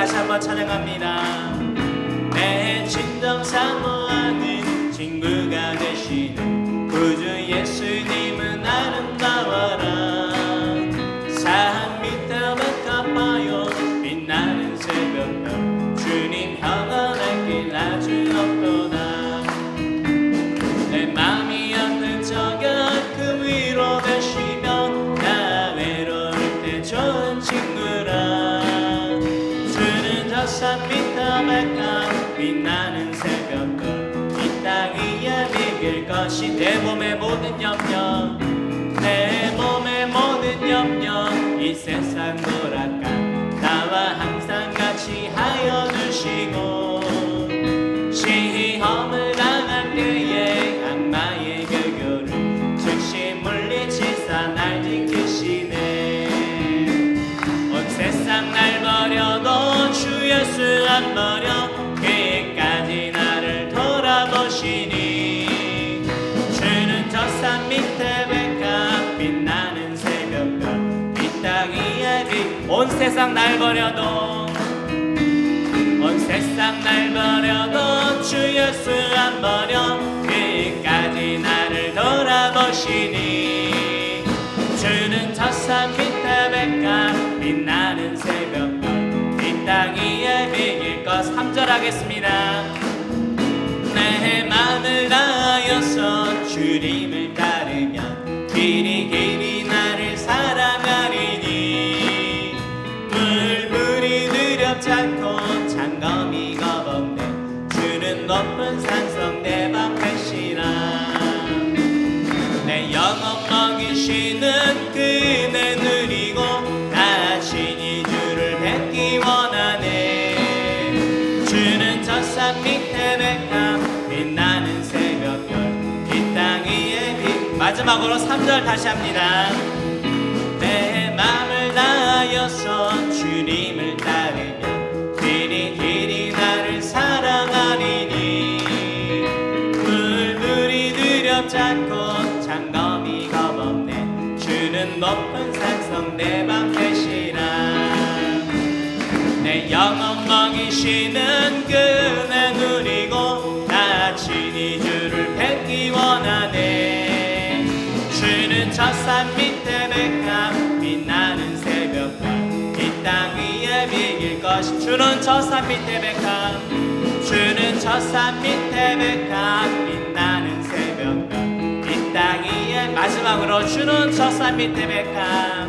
다시 한번 찬양합니다 백합 빛나는 새벽별 이땅 위에 비길 것이 내 몸의 모든 염려 내 몸의 모든 염려. 이 세상 돌 안 버려 그까지 나를 돌아보시니. 주는 저산 밑에 백합 빛나는 새벽별 이땅 위에 빛온 세상 날 버려도 온 세상 날 버려도 주 예수 안 버려. 끝까지 나를 돌아보시니 하겠습니다. 내 맘을 다하여 마지막으로 3절 다시 합니다. 내 맘을 다하여서 주님을 따르면 길이 길이 나를 사랑하리니. 물물이 두렵지 않고 장검이 겁없네. 주는 높은 산성 내 방패시라. 내 영혼 먹이시는 그네 누리고 나 친히 주를 뵙기 원하네 산 밑에 백합 빛나는 새벽별 이땅 위에 비길 것이 주는 저 산 밑에 백합 주는 저 산 밑에 백합 빛나는 새벽별 이땅 위에 마지막으로 주는 저 산 밑에 백합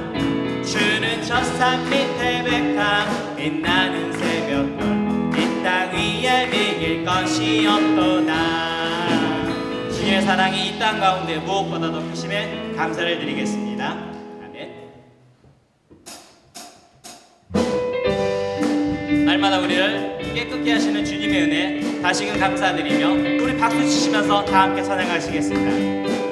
주는 저 산 밑에 백합 빛나는 새벽별 이땅 위에 비길 것이 없도다 주의 사랑이 이 땅 가운데 무엇보다도 크심에 감사를 드리겠습니다. 날마다 우리를 깨끗게 하시는 주님의 은혜 다시금 감사드리며 우리 박수 치시면서 다 함께 찬양하시겠습니다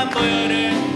깨끗한 보혈을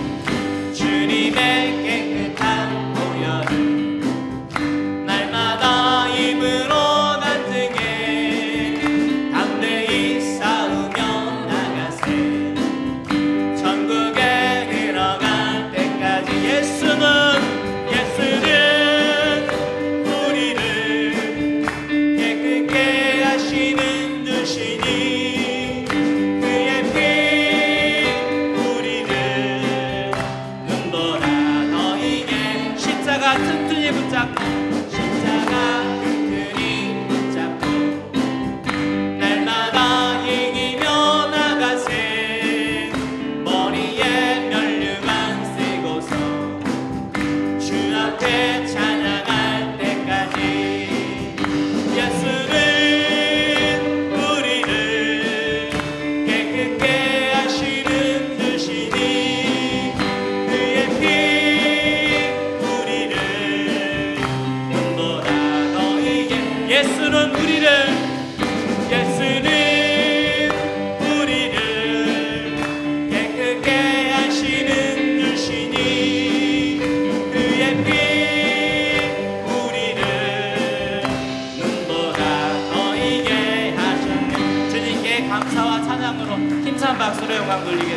예수는 우리를 예수는 우리를 깨끗게 하시는 주시니 그의 피 우리를 눈보라 너희게 하셨네. 주님께 감사와 찬양으로 힘찬 박수로 영광 돌리겠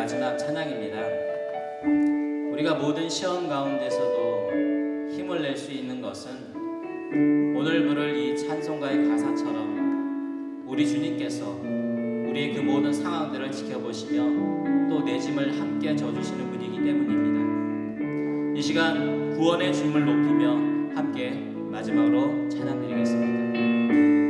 마지막 찬양입니다. 우리가 모든 시험 가운데서도 힘을 낼 수 있는 것은 오늘 부를 이 찬송가의 가사처럼 우리 주님께서 우리의 그 모든 상황들을 지켜보시며 또 내 짐을 함께 져주시는 분이기 때문입니다. 이 시간 구원의 주임을 높이며 함께 마지막으로 찬양드리겠습니다.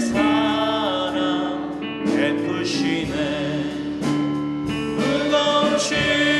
사랑 베푸시네 무거운 짐